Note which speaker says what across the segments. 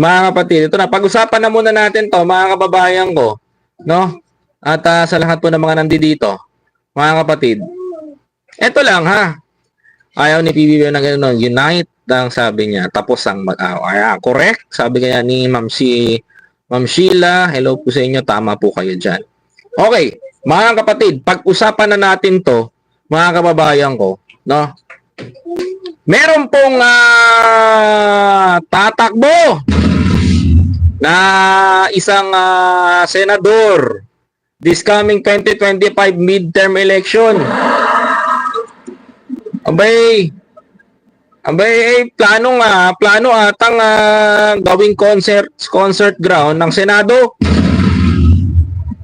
Speaker 1: Mga kapatid, ito na. Pag-usapan na muna natin to, mga kababayan ko. No? At ah, sa lahat po ng mga nandito, mga kapatid. Ito lang ha. Ayaw ni PBB na gano'n. Unite ang sabi niya. Tapos ang mag ah, ah, correct. Sabi kaya ni Ma'am si Ma'am Sheila, hello po sa inyo. Tama po kayo dyan. Okay. Mga kapatid, pag-usapan na natin to, mga kababayan ko, no? Meron pong ah, tatakbo na isang ah, senador this coming 2025 midterm election. Abay, abay, eh, plano nga, plano atang ah, gawing concert, concert ground ng Senado.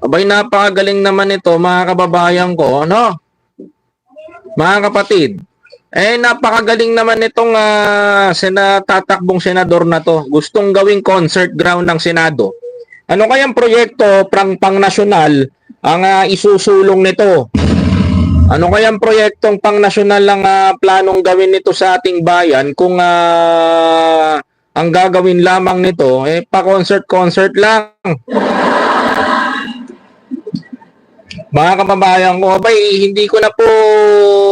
Speaker 1: Abay, napakagaling naman ito, mga kababayan ko, no? Mga kapatid, eh, napakagaling naman itong ah, sena, tatakbong senador na to. Gustong gawing concert ground ng Senado. Ano kayang proyekto pang pang nasyonal ang ah, isusulong nito? Ano kayang proyektong pang nasyonal ang ah, planong gawin nito sa ating bayan kung ah, ang gagawin lamang nito eh pa concert concert lang. Mga kababayan ko, abay, hindi ko na po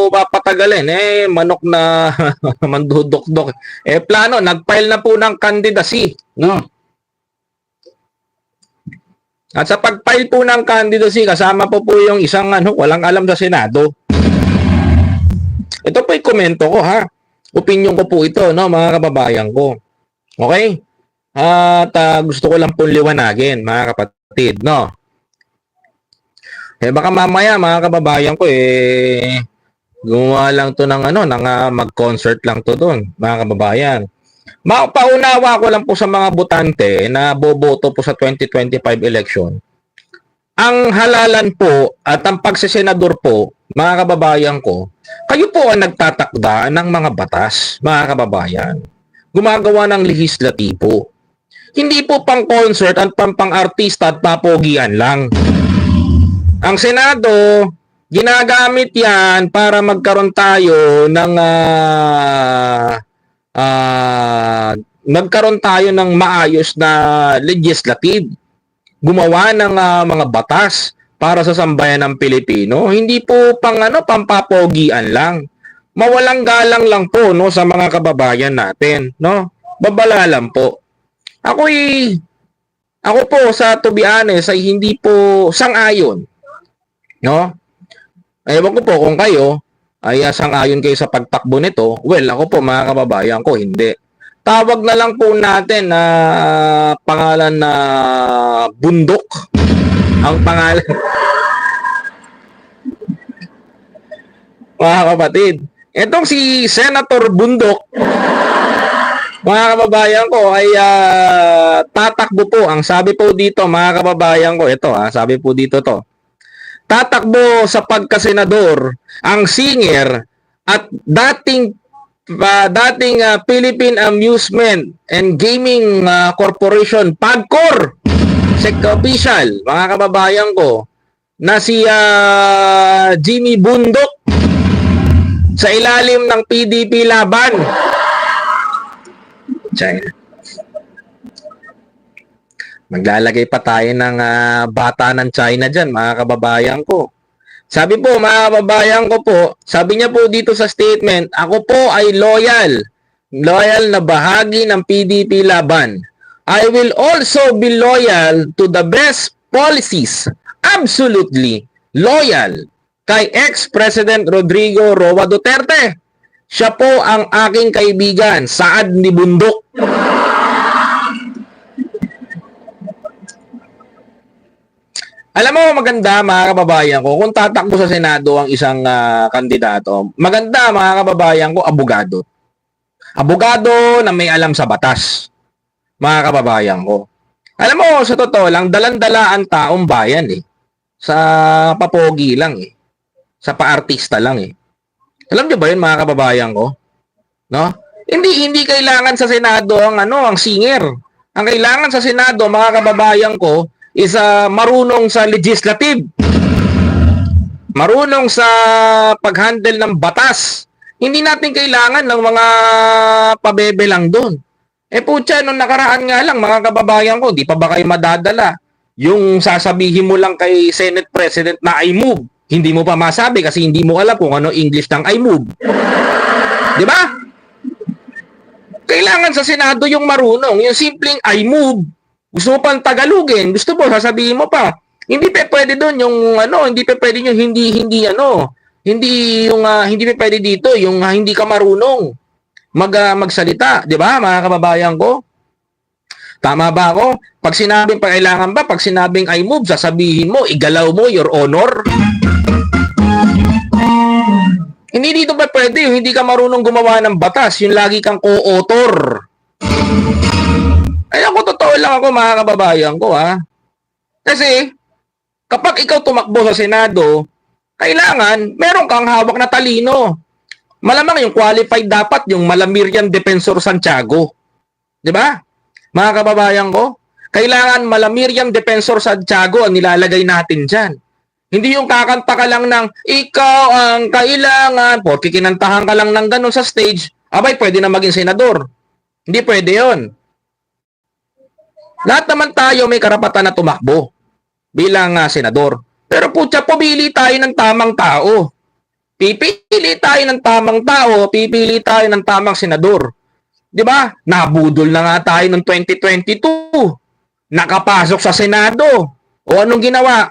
Speaker 1: papatagalin. Eh, manok na mandudok-dok. Eh, plano, nag-file na po ng candidacy. No? At sa pag-file po ng candidacy, kasama po po yung isang ano, walang alam sa Senado. Ito po yung komento ko, ha? Opinion ko po ito, no, mga kababayan ko. Okay? At ah, gusto ko lang po liwanagin, mga kapatid, no? Eh baka mamaya mga kababayan ko eh gumawa lang to ng ano, ng ah, mag-concert lang to doon, mga kababayan. Mapaunawa ko lang po sa mga botante na boboto po sa 2025 election. Ang halalan po at ang pagsisenador po, mga kababayan ko, kayo po ang nagtatakda ng mga batas, mga kababayan. Gumagawa ng lehislatibo. Hindi po pang concert at pang pang artista at papogian lang. Ang Senado, ginagamit yan para magkaroon tayo ng ah, ah, magkaroon tayo ng maayos na legislative. Gumawa ng ah, mga batas para sa sambayan ng Pilipino. Hindi po pang ano, pampapogian lang. Mawalang galang lang po no sa mga kababayan natin, no? Babala lang po. Ako ako po sa to be honest ay hindi po sang-ayon No? Ewan ko po kung kayo ay uh, sang-ayon kayo sa pagtakbo nito. Well, ako po mga kababayan ko, hindi. Tawag na lang po natin na pangalan na Bundok. Ang pangalan. mga kapatid. Itong si Senator Bundok, mga kababayan ko ay ah, tatakbo po. Ang sabi po dito, mga kababayan ko, ito ah, sabi po dito to tatakbo sa pagkasenador ang singer at dating uh, dating uh, Philippine Amusement and Gaming uh, Corporation PAGCOR sec official mga kababayan ko na si uh, Jimmy Bundok sa ilalim ng PDP laban. China Maglalagay pa tayo ng ah, bata ng China dyan, mga kababayan ko. Sabi po, mga kababayan ko po, sabi niya po dito sa statement, ako po ay loyal. Loyal na bahagi ng PDP laban. I will also be loyal to the best policies. Absolutely loyal kay ex-President Rodrigo Roa Duterte. Siya po ang aking kaibigan, Saad ni Bundok. Alam mo, maganda mga kababayan ko, kung tatakbo sa Senado ang isang ah, kandidato, maganda mga kababayan ko, abogado. Abogado na may alam sa batas. Mga kababayan ko. Alam mo, sa totoo lang, dalan-dala ang taong bayan eh. Sa papogi lang eh. Sa paartista lang eh. Alam niyo ba yun mga kababayan ko? No? Hindi hindi kailangan sa Senado ang ano, ang singer. Ang kailangan sa Senado, mga kababayan ko, is ah, marunong sa legislative. Marunong sa pag-handle ng batas. Hindi natin kailangan ng mga pabebe lang doon. Eh putya, nung nakaraan nga lang, mga kababayan ko, di pa ba kayo madadala? Yung sasabihin mo lang kay Senate President na I move, hindi mo pa masabi kasi hindi mo alam kung ano English ng I move. Di ba? Kailangan sa Senado yung marunong, yung simpleng I move. Gusto mo pang Tagalogin, gusto mo sasabihin mo pa. Hindi pa pwede doon yung ano, hindi pa pwede yung hindi hindi ano, hindi yung ah, hindi pa pwede dito yung ah, hindi ka marunong mag ah, magsalita, 'di ba? Mga kababayan ko. Tama ba ako? Pag sinabing kailangan ba, pag sinabing I move, sasabihin mo, igalaw mo, your honor. Hindi dito ba pwede yung hindi ka marunong gumawa ng batas, yung lagi kang co-author. Ay ako, totoo lang ako mga kababayan ko ha. Kasi, kapag ikaw tumakbo sa Senado, kailangan meron kang hawak na talino. Malamang yung qualified dapat yung Malamirian Defensor Santiago. 'Di ba? Mga kababayan ko, kailangan Malamirian Defensor Santiago ang nilalagay natin diyan. Hindi yung kakanta ka lang ng ikaw ang kailangan, porque kinantahan ka lang ng ganun sa stage, abay pwede na maging senador. Hindi pwede 'yon. Lahat naman tayo may karapatan na tumakbo bilang ah, senador. Pero putya, pumili tayo ng tamang tao. Pipili tayo ng tamang tao, pipili tayo ng tamang senador. 'Di ba? Nabudol na nga tayo noong 2022. Nakapasok sa Senado. O anong ginawa?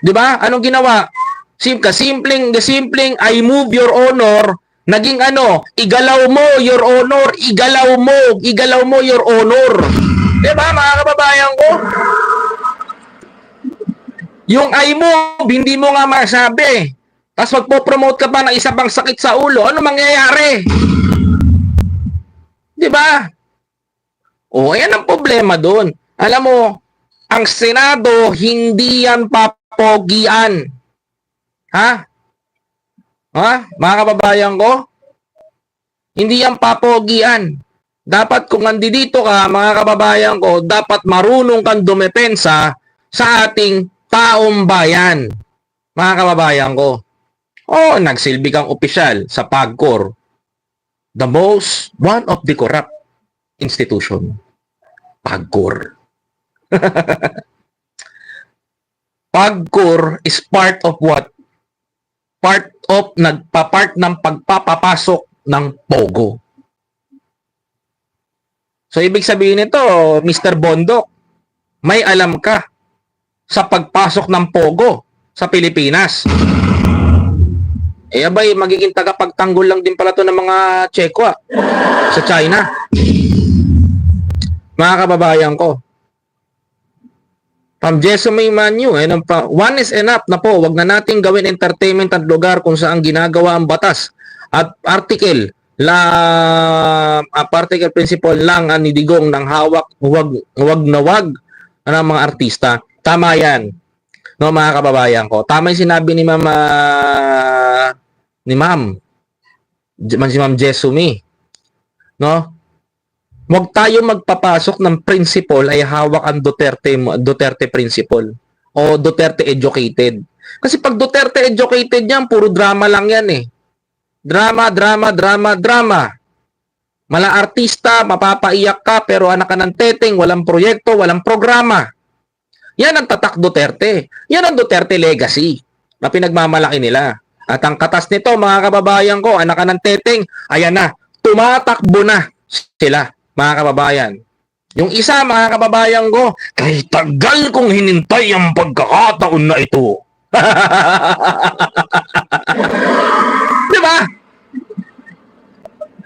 Speaker 1: 'Di ba? Anong ginawa? Sim simpleng the simpleng I move your honor naging ano, igalaw mo your honor, igalaw mo, igalaw mo your honor. 'Di ba mga kababayan ko? Yung I move, hindi mo nga masabi. Tapos magpo-promote ka pa ng isa pang sakit sa ulo, ano mangyayari? Di ba? O, yan ang problema doon. Alam mo, ang Senado, hindi yan papogian. Ha? Ha? Mga kababayan ko? Hindi yan papogian. Dapat kung nandito ka, mga kababayan ko, dapat marunong kang dumepensa sa ating taong bayan. Mga kababayan ko. Oh, nagsilbi kang opisyal sa PAGCOR. The most, one of the corrupt institution. PAGCOR. PAGCOR is part of what? Part of, nagpa-part ng pagpapapasok ng POGO. So, ibig sabihin nito, Mr. Bondok, may alam ka sa pagpasok ng POGO sa Pilipinas. Eh, abay, magiging tagapagtanggol lang din pala to ng mga Tseko ah, sa China. Mga kababayan ko. From Jesome Manu, eh, nang pa, one is enough na po, wag na nating gawin entertainment at lugar kung saan ginagawa ang batas at article la uh, particle principle lang ang nidigong ng hawak wag wag na wag ng mga artista. Tama 'yan. No mga kababayan ko. Tama 'yung sinabi ni Mama ni Ma'am si Ma'am Jesumi. No? Huwag tayo magpapasok ng principle ay hawak ang Duterte Duterte principle o Duterte educated. Kasi pag Duterte educated yan, puro drama lang yan eh. Drama, drama, drama, drama. Mala artista, mapapaiyak ka pero anak ka ng teteng, walang proyekto, walang programa. Yan ang tatak Duterte. Yan ang Duterte legacy na pinagmamalaki nila. At ang katas nito, mga kababayan ko, anak ka ng teteng, ayan na, tumatakbo na sila, mga kababayan. Yung isa, mga kababayan ko, kay tagal kong hinintay ang pagkakataon na ito. Di ba?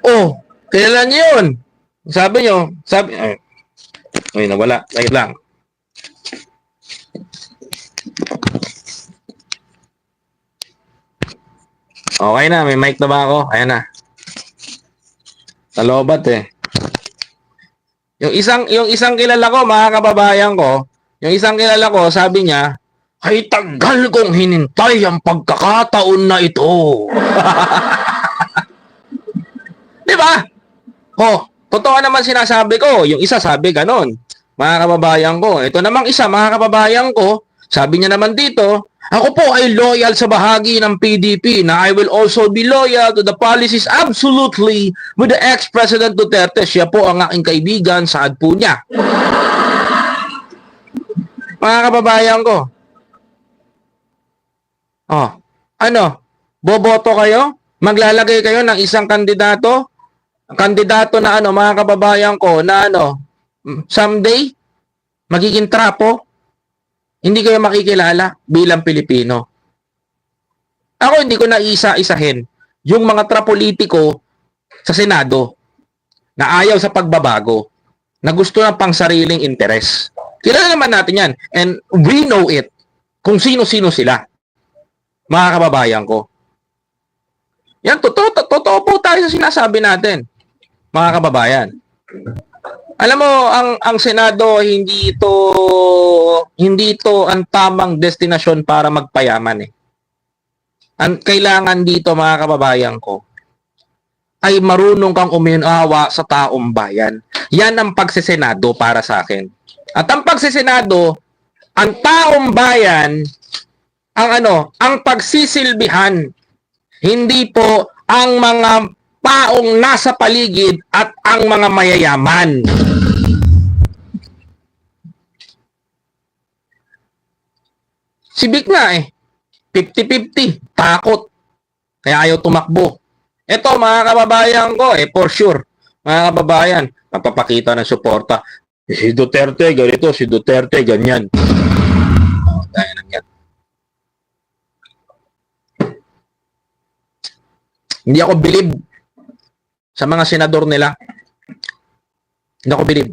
Speaker 1: Oh, kailan yun? Sabi nyo, sabi, ay, ay nawala, wait lang. Okay na, may mic na ba ako? Ayan na. Talobat eh. Yung isang yung isang kilala ko, mga kababayan ko, yung isang kilala ko, sabi niya, ay tagal kong hinintay ang pagkakataon na ito. Di ba? Oh, totoo naman sinasabi ko. Yung isa sabi ganon. Mga kababayan ko. Ito namang isa, mga kababayan ko, sabi niya naman dito, Ako po ay loyal sa bahagi ng PDP na I will also be loyal to the policies absolutely with the ex-President Duterte. Siya po ang aking kaibigan, saad po niya. Mga kababayan ko. Oh, ano? Boboto kayo? Maglalagay kayo ng isang kandidato? Kandidato na ano, mga kababayan ko, na ano, someday, magiging trapo? Hindi kayo makikilala bilang Pilipino. Ako hindi ko na isa-isahin yung mga trapolitiko sa Senado na ayaw sa pagbabago, na gusto ng pang sariling interes. Kilala naman natin yan. And we know it. Kung sino-sino sila. Mga kababayan ko. Yan, totoo, to- totoo po tayo sa sinasabi natin. Mga kababayan. Alam mo, ang ang Senado hindi ito hindi ito ang tamang destinasyon para magpayaman eh. Ang kailangan dito mga kababayan ko ay marunong kang uminawa sa taong bayan. Yan ang pagsesenado para sa akin. At ang pagsesenado, ang taong bayan ang ano, ang pagsisilbihan. Hindi po ang mga paong nasa paligid at ang mga mayayaman. Si Vic nga eh. 50-50. Takot. Kaya ayaw tumakbo. Ito mga kababayan ko eh, for sure. Mga kababayan, napapakita ng suporta. Si Duterte, ganito. Si Duterte, ganyan. Oh, dahil ng yan. Hindi ako believe sa mga senador nila. Hindi ako believe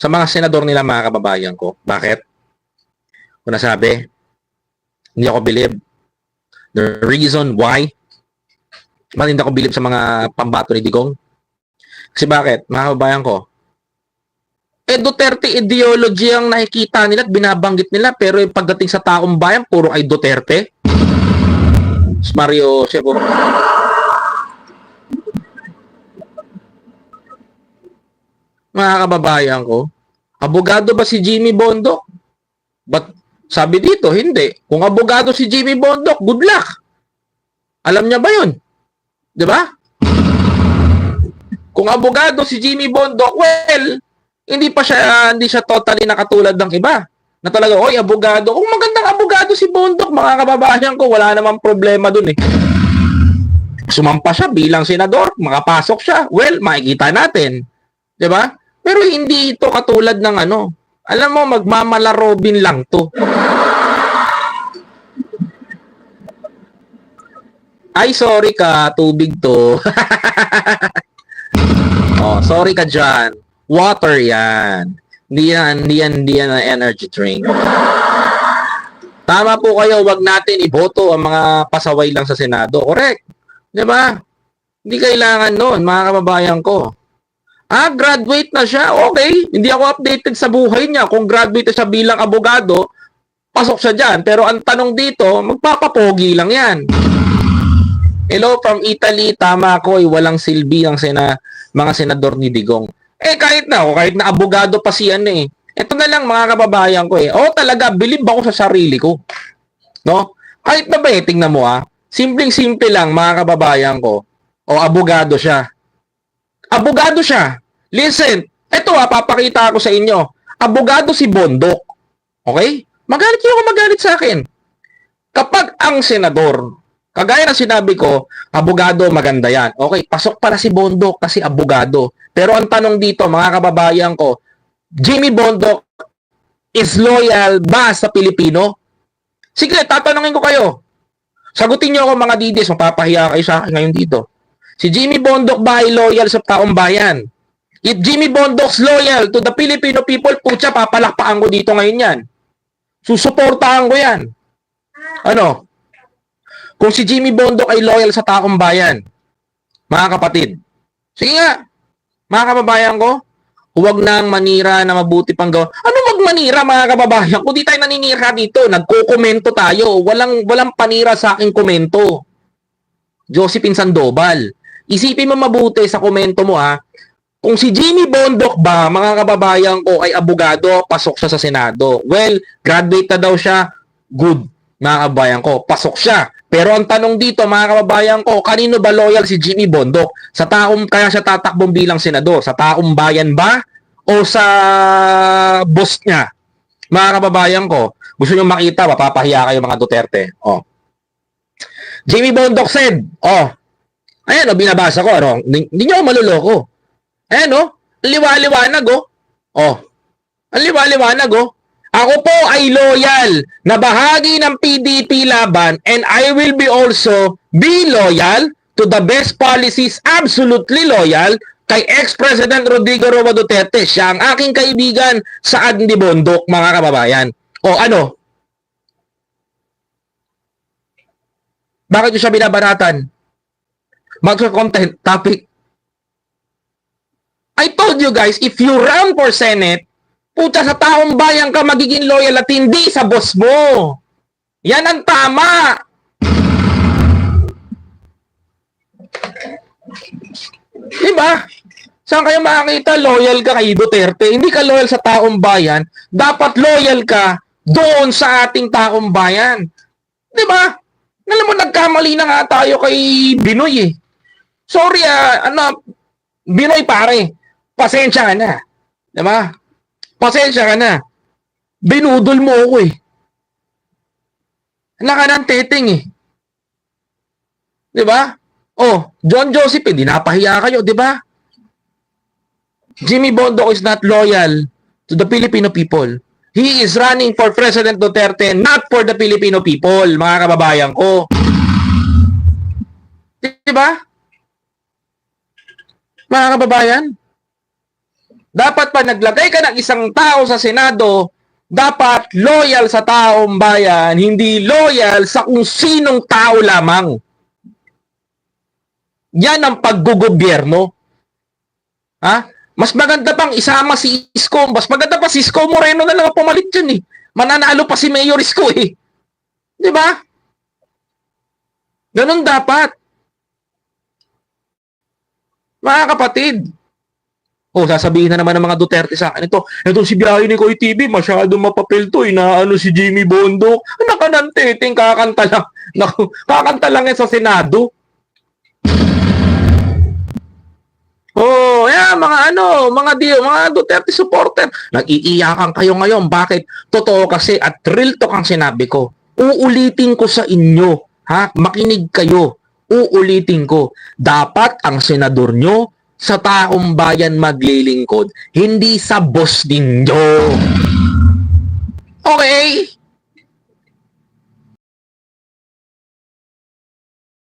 Speaker 1: sa mga senador nila mga kababayan ko. Bakit? Kung nasabi, hindi ako believe. The reason why, bakit hindi ako believe sa mga pambato ni Digong? Kasi bakit? Mga kababayan ko, eh Duterte ideology ang nakikita nila at binabanggit nila pero pagdating sa taong bayan, puro ay Duterte. Mario siguro. Mga kababayan ko, abogado ba si Jimmy Bondoc? But sabi dito, hindi. Kung abogado si Jimmy Bondoc, good luck. Alam niya ba yun? Di ba? Kung abogado si Jimmy Bondoc, well, hindi pa siya, hindi siya totally nakatulad ng iba. Na talaga, oy, abogado. Kung magandang abogado si Bondoc, mga kababayan ko, wala namang problema dun eh. Sumampa siya bilang senador, makapasok siya. Well, makikita natin. 'Di ba? Pero hindi ito katulad ng ano. Alam mo, magmamalarobin lang to. Ay, sorry ka, tubig to. oh, sorry ka dyan. Water yan. Hindi yan, hindi yan, hindi yan energy drink. Tama po kayo, wag natin iboto ang mga pasaway lang sa Senado. Correct. 'Di ba? Hindi kailangan noon, mga kababayan ko. Ah, graduate na siya. Okay. Hindi ako updated sa buhay niya. Kung graduate siya bilang abogado, pasok siya dyan. Pero ang tanong dito, magpapapogi lang yan. Hello from Italy. Tama ako. Eh, walang silbi ang sena, mga senador ni Digong. Eh, kahit na ako, kahit na abogado pa siya eh. Ito na lang mga kababayan ko eh. Oh, talaga, believe ako sa sarili ko. No? Kahit na ba eh, tingnan mo ah. Simpleng-simple lang mga kababayan ko. O, abogado siya. Abogado siya. Listen, ito ah, papakita ko sa inyo. Abogado si Bondok. Okay? Magalit niyo kung magalit sa akin. Kapag ang senador, kagaya ng sinabi ko, abogado maganda yan. Okay, pasok para si Bondok kasi abogado. Pero ang tanong dito, mga kababayan ko, Jimmy Bondok is loyal ba sa Pilipino? Sige, tatanungin ko kayo. Sagutin niyo ako mga didis, mapapahiya kayo sa akin ngayon dito. Si Jimmy Bondok ba ay loyal sa taong bayan? If Jimmy Bondok's loyal to the Filipino people, putya, papalakpakan ko dito ngayon yan. Susuportahan ko yan. Ano? Kung si Jimmy Bondok ay loyal sa taong bayan, mga kapatid, sige nga, mga kababayan ko, huwag nang manira na mabuti pang gawa. Ano magmanira mga kababayan? Kung di tayo naninira dito, nagko-komento tayo. Walang, walang panira sa aking komento. Josephine Sandoval. Isipin mo mabuti sa komento mo ha. Kung si Jimmy Bondok ba, mga kababayan ko, ay abogado, pasok siya sa Senado. Well, graduate na daw siya, good. mga kababayan ko, pasok siya. Pero ang tanong dito, mga kababayan ko, kanino ba loyal si Jimmy Bondok? Sa taong kaya siya tatakbong bilang senador? Sa taong bayan ba? O sa boss niya? Mga kababayan ko, gusto nyo makita, mapapahiya kayo mga Duterte. Oh. Jimmy Bondok said, oh, ayan o, binabasa ko, ano, hindi nyo ako maluloko. Ayan o, liwa-liwanag o. Oh, ang liwa-liwanag oh. Ako po ay loyal na bahagi ng PDP laban and I will be also be loyal to the best policies, absolutely loyal kay ex-President Rodrigo Roa Duterte. Siya ang aking kaibigan sa Andi Bondok, mga kababayan. O ano? Bakit nyo siya binabanatan? Mag-content topic. I told you guys, if you run for Senate, puta sa taong bayan ka magiging loyal at hindi sa boss mo. Yan ang tama. Diba? Saan kayo makakita loyal ka kay Duterte? Hindi ka loyal sa taong bayan. Dapat loyal ka doon sa ating taong bayan. Diba? Alam mo, nagkamali na nga tayo kay Binoy eh. Sorry ah, ano, Binoy pare, pasensya ka na. Diba? Pasensya ka na. Binudol mo ako eh. Wala ka ng teteng eh. Di ba? Oh, John Joseph, eh, di napahiya kayo, di ba? Jimmy Bondoc is not loyal to the Filipino people. He is running for President Duterte, not for the Filipino people, mga kababayan ko. Di ba? Mga kababayan, dapat pa naglagay ka ng isang tao sa Senado, dapat loyal sa taong bayan, hindi loyal sa kung sinong tao lamang. Yan ang paggugobyerno. Ha? Mas maganda pang isama si Isko. Mas maganda pa si Isko Moreno na lang ang pumalit dyan eh. Mananalo pa si Mayor Isko eh. Di ba? Ganun dapat. Mga kapatid, Oh, sasabihin na naman ng mga Duterte sa akin, ito, ito si Biyahe ni Koy TV, masyadong mapapil to, inaano si Jimmy Bondo. Naka kakanta lang. Naku, kakanta lang yan sa Senado. Oh, yeah, mga ano, mga di, mga Duterte supporter. Nag-iiyakan kayo ngayon. Bakit? Totoo kasi at real to kang sinabi ko. Uulitin ko sa inyo, ha? Makinig kayo. Uulitin ko. Dapat ang senador nyo sa taong bayan maglilingkod, hindi sa boss ninyo. Okay?